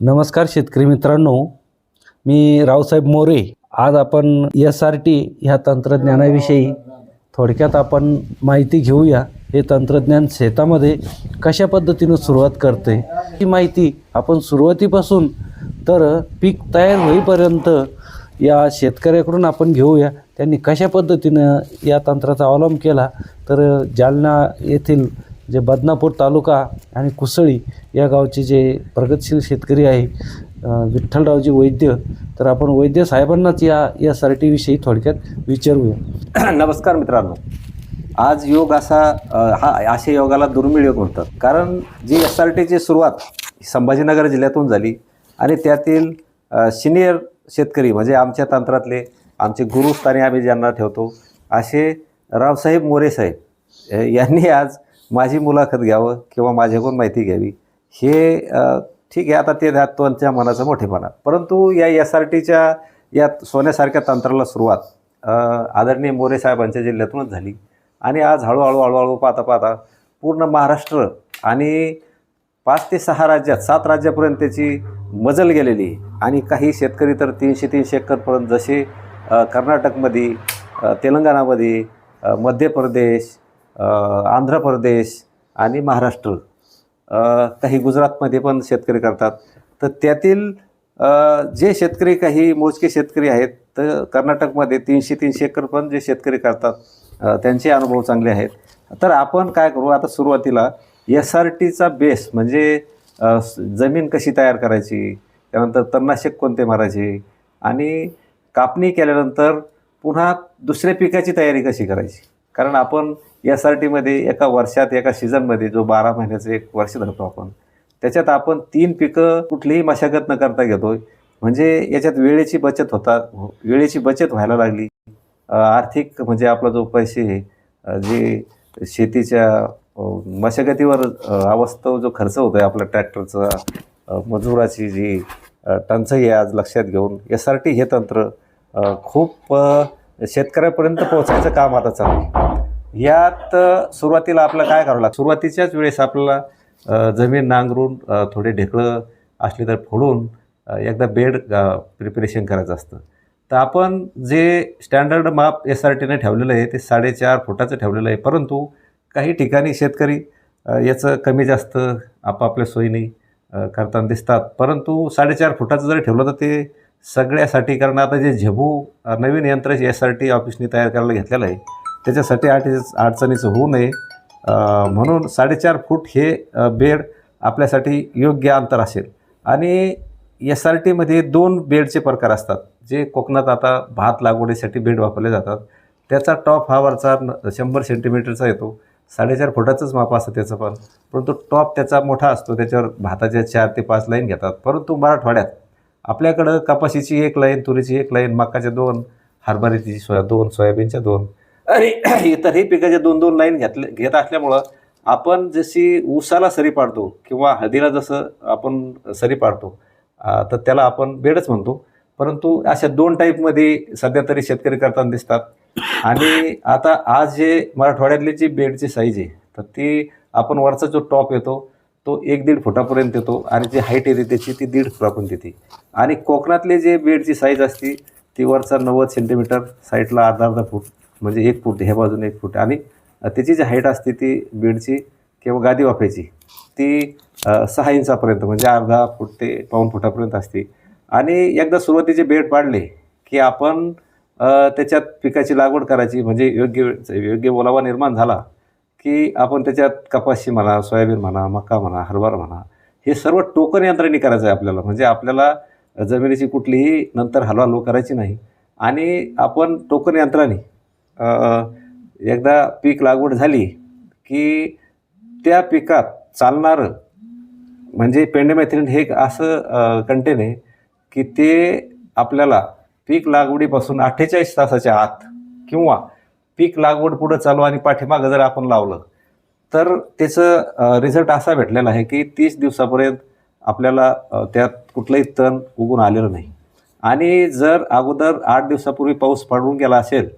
नमस्कार शेतकरी मित्रांनो. मी रावसाहेब मोरे. आज आपण एस आर टी ह्या तंत्रज्ञानाविषयी थोडक्यात आपण माहिती घेऊया. हे तंत्रज्ञान शेतामध्ये कशा पद्धतीनं सुरुवात करते ही माहिती आपण सुरुवातीपासून तर पीक तयार होईपर्यंत या शेतकऱ्याकडून आपण घेऊया. त्यांनी कशा पद्धतीनं या तंत्राचा अवलंब केला तर जालना येथील जे बदनापूर तालुका आणि कुसळी या गावचे जे प्रगतशील शेतकरी आहे विठ्ठलरावजी वैद्य तर आपण वैद्य साहेबांनाच या या टीविषयी थोडक्यात विचारूया. नमस्कार मित्रांनो. आज योग असा हा अशा योगाला दुर्मिळ योग म्हणतात. कारण जी एस आर टीची सुरुवात संभाजीनगर जिल्ह्यातून झाली आणि त्यातील सिनियर शेतकरी म्हणजे आमच्या तंत्रातले आमचे गुरुस्थानी आम्ही ज्यांना ठेवतो असे रावसाहेब मोरे साहेब यांनी आज माझी मुलाखत घ्यावं किंवा माझ्याकडून माहिती घ्यावी हे ठीक आहे आता ते त्यांच्या मनाचं मोठेपणा. परंतु या एस आर टीच्या या सोन्यासारख्या तंत्राला सुरुवात आदरणीय मोरे साहेबांच्या जिल्ह्यातूनच झाली. आणि आज हळूहळू हळूहळू पाहता पाहता पूर्ण महाराष्ट्र आणि पाच ते सहा राज्यात सात राज्यापर्यंत त्याची मजल गेलेली आणि काही शेतकरी तर तीनशे तीनशे एकरपर्यंत जसे कर्नाटकमध्ये तेलंगणामध्ये मध्य प्रदेश आंध्र प्रदेश आणि महाराष्ट्र काही गुजरातमध्ये पण शेतकरी करतात. तर त्यातील जे शेतकरी काही मोजके शेतकरी आहेत तर कर्नाटकमध्ये तीनशे तीनशे एकर पण जे शेतकरी करतात त्यांचे अनुभव चांगले आहेत. तर आपण काय करू आता सुरुवातीला एस आर टीचा बेस म्हणजे जमीन कशी तयार करायची त्यानंतर तणनाशक कोणते मारायचे आणि कापणी केल्यानंतर पुन्हा दुसऱ्या पिकाची तयारी कशी करायची? कारण आपण एस आर टीमध्ये एका वर्षात एका सीझनमध्ये जो बारा महिन्याचं एक वर्ष धरतो आपण त्याच्यात आपण तीन पिकं कुठलीही मशागत न करता घेतो म्हणजे याच्यात वेळेची बचत होता वेळेची बचत व्हायला लागली. आर्थिक म्हणजे आपला जो पैसे जे शेतीच्या मशागतीवर अवस्थव जो खर्च होतो आहे आपल्या ट्रॅक्टरचा मजुराची जी टंचाई आहे आज लक्षात घेऊन एस आर टी हे तंत्र खूप शेतकऱ्यापर्यंत पोहोचायचं काम आता चालू आहे. यात सुरुवातीला आपलं काय करावं लागतं? सुरुवातीच्याच वेळेस आपल्याला जमीन नांगरून थोडे ढेकळं असली तर फोडून एकदा बेड प्रिपरेशन करायचं असतं. तर आपण जे स्टँडर्ड माप एस आर टीने ठेवलेलं आहे ते साडेचार फुटाचं ठेवलेलं आहे. परंतु काही ठिकाणी शेतकरी याचं कमी जास्त आपापल्या सोयीने करताना दिसतात. परंतु साडेचार फुटाचं जरी ठेवलं तर ते सगळ्यासाठी कारण आता जे झेबू नवीन यंत्र एस आर टी ऑफिसने तयार करायला घेतलेलं आहे त्याच्यासाठी आठ अडचणीचं होऊ नये. म्हणून साडेचार फूट हे बेड आपल्यासाठी योग्य अंतर असेल. आणि एस आर टीमध्ये दोन बेडचे प्रकार असतात जे कोकणात आता भात लागवडीसाठी बेड वापरले जातात. त्याचा टॉप हा वरचा न- शंभर सेंटीमीटरचा येतो. साडेचार फुटाचंच माप असतं त्याचं पण. परंतु टॉप त्याचा मोठा असतो त्याच्यावर भाताच्या चार ते पाच लाईन घेतात. परंतु मराठवाड्यात आपल्याकडं कपाशीची एक लाईन तुरीची एक लाईन मकाच्या दोन हरभऱ्याची सोया दोन सोयाबीनच्या दोन. आणि इतरही पिकाच्या दोन दोन लाईन घेतले घेत असल्यामुळं आपण जशी ऊसाला सरी पाडतो किंवा हळदीला जसं आपण सरी पाडतो तर त्याला आपण बेडच म्हणतो. परंतु अशा दोन टाईपमध्ये सध्या तरी शेतकरी करताना दिसतात. आणि आता आज जे मराठवाड्यातली जी बेडची साईज आहे तर ती आपण वरचा जो टॉप येतो तो एक दीड फुटापर्यंत येतो आणि जी हाईट येते त्याची ती दीड फुटापर्यंत येते. आणि कोकणातले जे बेडची साईज असते ती वरचा नव्वद सेंटीमीटर साईडला अर्धा अर्धा फूट म्हणजे एक फूट ह्या बाजूने एक फूट. आणि त्याची जी हाईट असते ती बेडची किंवा गादी वाफायची ती सहा इंचापर्यंत म्हणजे अर्धा फूट ते पाऊण फुटापर्यंत असते. आणि एकदा सुरुवातीचे बेड पाडले की आपण त्याच्यात पिकाची लागवड करायची म्हणजे योग्य वेळ- योग्य ओलावा निर्माण झाला की आपण त्याच्यात कपाशी म्हणा सोयाबीन म्हणा मका म्हणा हरभरा म्हणा हे सर्व टोकन यंत्राने करायचं आहे आपल्याला. म्हणजे आपल्याला जमिनीची कुठलीही नंतर हलवालो करायची नाही. आणि आपण टोकन यंत्राने एकदा पीक लागवड झाली की त्या पिकात चालणारं म्हणजे पेंडेमॅथिलिन हे एक असं कंटेन आहे की ते आपल्याला पीक लागवडीपासून अठ्ठेचाळीस तासाच्या आत किंवा पीक लागवड पुढं चालू आणि पाठीमागं जर आपण लावलं तर त्याचं रिझल्ट असा भेटलेला आहे की तीस दिवसापर्यंत आपल्याला त्यात कुठलंही तण उगून आलेलं नाही. आणि जर अगोदर आठ दिवसापूर्वी पाऊस पडून गेला असेल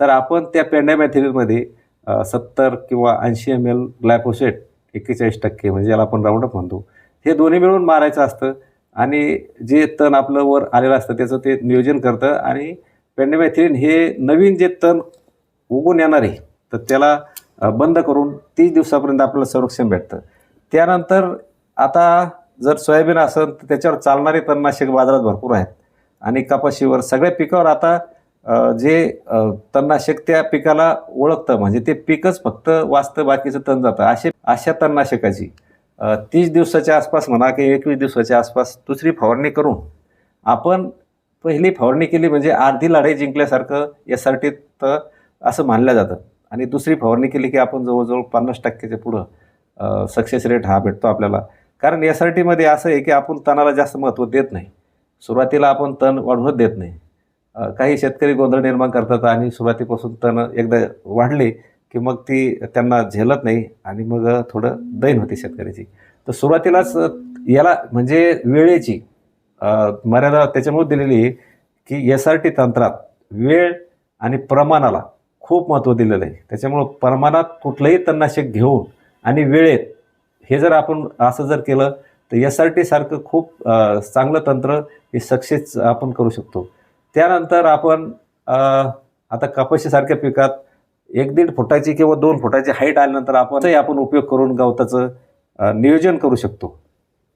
तर आपण त्या पेंडॅमॅथिलिनमध्ये सत्तर किंवा ऐंशी एम एल ग्लायफोसेट एक्केचाळीस टक्के म्हणजे याला आपण राऊंडअप म्हणतो हे दोन्ही मिळून मारायचं असतं. आणि जे तण आपलं वर आलेलं असतं त्याचं ते नियोजन करतं. आणि पेंडेमॅथिलिन हे नवीन जे तण उगून येणार आहे. तर त्याला बंद करून तीस दिवसापर्यंत आपल्याला संरक्षण भेटतं. त्यानंतर आता जर सोयाबीन असेल तर त्याच्यावर चालणारे तणनाशक बाजारात भरपूर आहेत. आणि कपाशीवर सगळ्या पिकावर आता जे तणनाशक त्या पिकाला ओळखतं म्हणजे ते पिकच फक्त वाचतं बाकीचं तण जातं. असे अशा तणनाशकाची तीस दिवसाच्या आसपास म्हणा की एकवीस दिवसाच्या आसपास दुसरी फवारणी करून आपण पहिली फवारणी केली म्हणजे अर्धी लढाई जिंकल्यासारखं एस तर असं मानलं जातं. आणि दुसरी फवारणी केली की आपण जवळजवळ पन्नास टक्क्याच्या पुढं सक्सेस रेट हा भेटतो आपल्याला. कारण एस आर टीमध्ये असं आहे की आपण तणाला जास्त महत्त्व देत नाही. सुरुवातीला आपण तण वाढवत देत नाही. काही शेतकरी गोंधळ निर्माण करतात आणि सुरुवातीपासून तण एकदा वाढले की मग ती त्यांना झेलत नाही आणि मग थोडं दैन होते शेतकऱ्याची. तर सुरुवातीलाच याला म्हणजे वेळेची मर्यादा त्याच्यामुळे दिलेली आहे की एस आर टी तंत्रात वेळ आणि प्रमाणाला खूप महत्त्व दिलेलं आहे. त्याच्यामुळं प्रमाणात कुठलंही तणनाशक घेऊन आणि वेळेत हे जर आपण असं जर केलं तर एस आर टी सारखं खूप चांगलं तंत्र हे सक्सेस आपण करू शकतो. त्यानंतर आपण आता कपाशीसारख्या पिकात एक दीड फुटाची किंवा दोन फुटाची हाईट आल्यानंतर आपणही आपण उपयोग करून गवताचं नियोजन करू शकतो.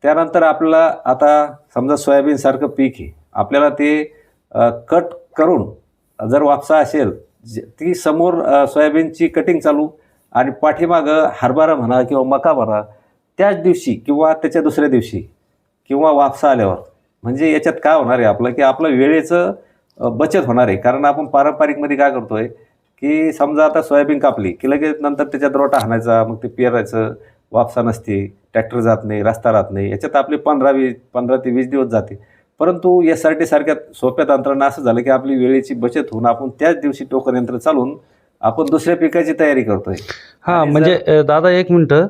त्यानंतर आपल्याला आता समजा सोयाबीनसारखं पीक आहे. आपल्याला ते कट करून जर वापसा असेल ती समोर सोयाबीनची कटिंग चालू आणि पाठीमागं हरभरा म्हणा किंवा मका म्हणा त्याच दिवशी किंवा त्याच्या दुसऱ्या दिवशी किंवा वापसा आल्यावर. म्हणजे याच्यात काय होणार आहे आपलं? की आपलं वेळेचं बचत होणार आहे. कारण आपण पारंपरिकमध्ये काय करतो आहे की समजा आता सोयाबीन कापली की लगेच नंतर त्याच्यात रोटा हाणायचा मग ते पेरायचं वापसा नसते ट्रॅक्टर जात नाही रस्ता राहत नाही. याच्यात आपले पंधरा वीस पंधरा ते वीस दिवस जाते. परंतु एस आर टी सारख्या सोप्या तंत्रानं असं झालं की आपली वेळेची बचत होऊन आपण त्याच दिवशी टोकन यंत्र चालून आपण दुसऱ्या पिकाची तयारी करतोय. हां म्हणजे दादा एक मिनटं.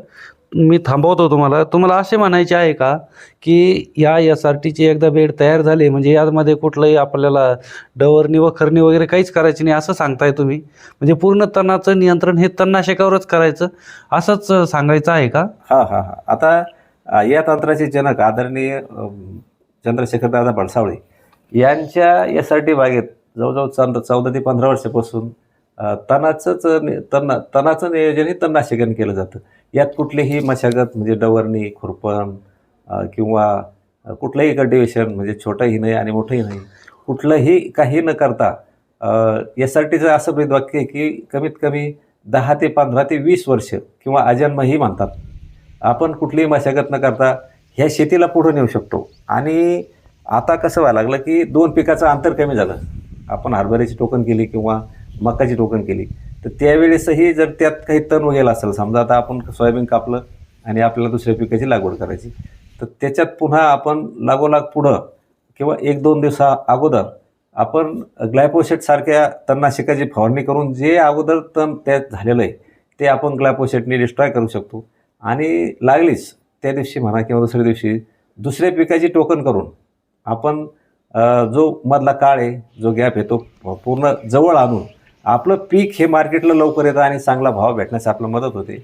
मी थांबवतो तुम्हाला. तुम्हाला असे म्हणायचे आहे का की या एस आर टीची एकदा बेड तयार झाली म्हणजे यामध्ये कुठलंही आपल्याला डवरणी वखरणी वगैरे काहीच करायची नाही असं सांगताय तुम्ही. म्हणजे पूर्ण तणाचं नियंत्रण हे तणनाशकावरच करायचं असंच सांगायचं आहे का? हा हा हा. आता या तंत्राचे जनक आदरणीय चंद्रशेखरदादा भडसावळे यांच्या एस आर टी बागेत जवळजवळ चंद चौदा ते पंधरा वर्षापासून तणाचंच तना तणाचं नियोजन हे तणनाशकाने केलं जातं. यात कुठलीही मशागत म्हणजे डवरणी खुरपण किंवा कुठलंही कल्टिवेशन म्हणजे छोटंही नाही आणि मोठंही नाही कुठलंही काही न करता एस आर टीचं असं भेदवाक्य आहे की कमीत कमी दहा ते पंधरा ते वीस वर्ष किंवा अजन्मही म्हणतात. आपण कुठलीही मशागत न करता ह्या शेतीला पुढं नेऊ शकतो. आणि आता कसं व्हायला लागलं की दोन पिकाचं अंतर कमी झालं. आपण हरभऱ्याची टोकन केली किंवा मकाची टोकन केली. तर त्यावेळेसही जर त्यात काही तण वगैरे असेल समजा आता आपण सोयाबीन कापलं आणि आपल्याला दुसऱ्या पिकाची लागवड करायची तर त्याच्यात पुन्हा आपण लागोलाग पुढं किंवा एक दोन दिवसा अगोदर आपण ग्लायपोसेटसारख्या तणनाशकाची फवारणी करून जे अगोदर तण त्यात झालेलं आहे ते आपण ग्लायपोसेटने डिस्ट्रॉय करू शकतो. आणि लागलीच त्या दिवशी म्हणा किंवा दुसऱ्या दिवशी दुसऱ्या पिकाची टोकन करून आपण जो मधला काळ आहे जो गॅप येतो पूर्ण जवळ आणून आपलं पीक हे मार्केटला लवकर येतं आणि चांगला भाव भेटण्यास आपलं मदत होते.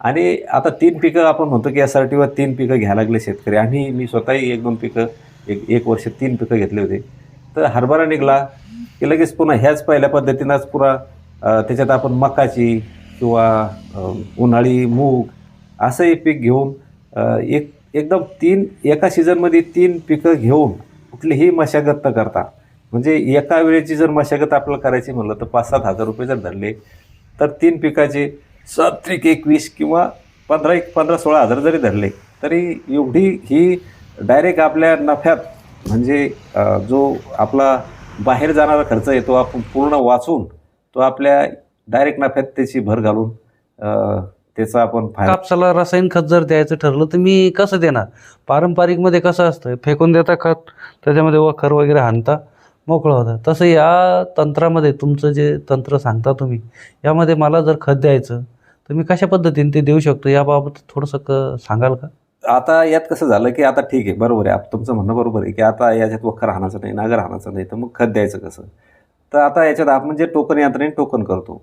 आणि आता तीन पिकं आपण म्हणतो की एस आर टीवर तीन पिकं घ्यायला लागले शेतकरी. आणि मी स्वतःही एक दोन पिकं एक एक वर्ष तीन पिकं घेतले होते. तर हरभरा निघला की लगेच पुन्हा ह्याच पहिल्या पद्धतीनंच पुरा त्याच्यात आपण मकाची किंवा उन्हाळी मूग असंही पीक घेऊन एक एकदम तीन एका सीझनमध्ये तीन पिकं घेऊन कुठलीही मशागत न करता म्हणजे एका वेळेची जर मशागत आपल्याला करायची म्हणलं तर पाच सात हजार रुपये जर धरले तर तीन पिकाचे सात त्रिक एकवीस किंवा पंधरा एक पंधरा सोळा हजार जरी धरले तरी एवढी ही डायरेक्ट आपल्या नफ्यात म्हणजे जो आपला बाहेर जाणारा खर्च आहे तो आपण पूर्ण वाचून तो आपल्या डायरेक्ट नफ्यात त्याची भर घालून त्याचा आपण फायदा कापसाला रासायनिक खत जर द्यायचं ठरलं तर मी कसं देणार? पारंपरिकमध्ये कसं असतं? फेकून देता खत त्याच्यामध्ये वखर वगैरे हाणता मोकळं होतं. तसं या तंत्रामध्ये तुमचं जे तंत्र सांगता तुम्ही यामध्ये मला जर खत द्यायचं तर मी कशा पद्धतीने ते देऊ शकतो? याबाबत थोडंसं क सांगाल का? आता यात कसं झालं की आता ठीक आहे बरोबर आहे. आप- तुमचं म्हणणं बरोबर आहे की आता याच्यात वखर हाणायचं नाही नागर हाणायचं नाही तर मग खत द्यायचं कसं? तर आता याच्यात आपण जे टोकन यंत्रणेने टोकन करतो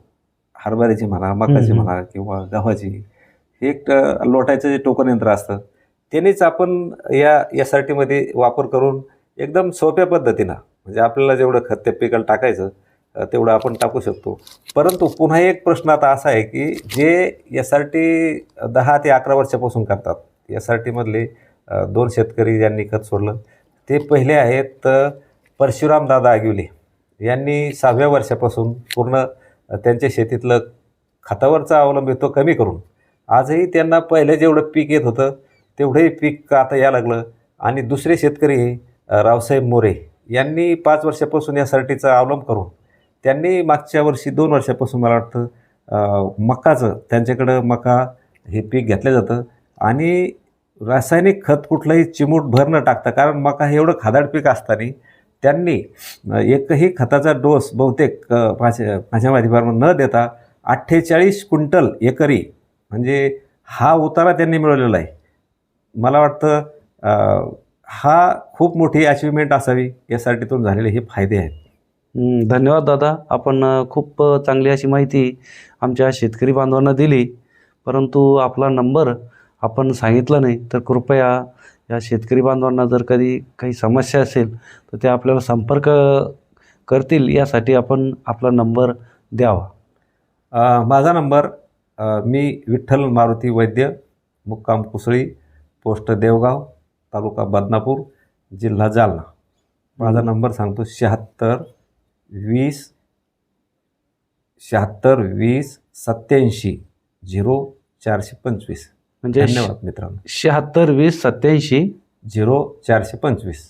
हरभऱ्याची म्हणा मकाची. म्हणा किंवा गव्हाची हे एक लोटायचं जे टोकन यंत्र असतं त्यांनीच आपण या एस आर टीमध्ये वापर करून एकदम सोप्या पद्धतीनं म्हणजे आपल्याला जेवढं खत त्या पिकाला टाकायचं तेवढं आपण टाकू शकतो परंतु पुन्हा एक प्रश्न आता असा आहे की जे एस आर टी दहा ते अकरा वर्षापासून करतात एस आर टीमधले दोन शेतकरी ज्यांनी खत सोडलं ते पहिले आहेत परशुराम दादा आगिवले यांनी सहाव्या वर्षापासून पूर्ण त्यांच्या शेतीतलं खतावरचा अवलंबित्व कमी करून. आजही त्यांना पहिले जेवढं पीक येत होतं तेवढंही पीक आता यायला लागलं. आणि दुसरे शेतकरी रावसाहेब मोरे यांनी पाच वर्षापासून या टीचा अवलंब करून त्यांनी मागच्या वर्षी दोन वर्षापासून मला वाटतं मकाचं त्यांच्याकडं मका हे पीक घेतलं जातं. आणि रासायनिक खत कुठलंही चिमूट भर न टाकता कारण मका हे एवढं खादाड पीक असताना त्यांनी एकही खताचा डोस बहुतेक माझ्या माझ्या माध्यमातून न देता अठ्ठेचाळीस क्विंटल एकरी म्हणजे हा उतारा त्यांनी मिळवलेला आहे. मला वाटतं हा खूप मोठी अचिव्हमेंट असावी यासाठीतून झालेले हे फायदे आहेत. धन्यवाद दादा. आपण खूप चांगली अशी माहिती आमच्या शेतकरी बांधवांना दिली. परंतु आपला नंबर आपण सांगितला नाही तर कृपया या शेतकरी बांधवांना जर कधी काही समस्या असेल तर ते आपल्याला संपर्क करतील यासाठी आपण आपला नंबर द्यावा. माझा नंबर मी विठ्ठल मारुती वैद्य मुक्काम कुसळी पोस्ट देवगाव तालुका बदनापूर जिल्हा जालना. माझा नंबर सांगतो शहात्तर वीस शहात्तर वीस सत्याऐंशी झिरो चारशे पंचवीस. म्हणजे धन्यवाद मित्रांनो. शहात्तर वीस सत्याऐंशी झिरो चारशे पंचवीस.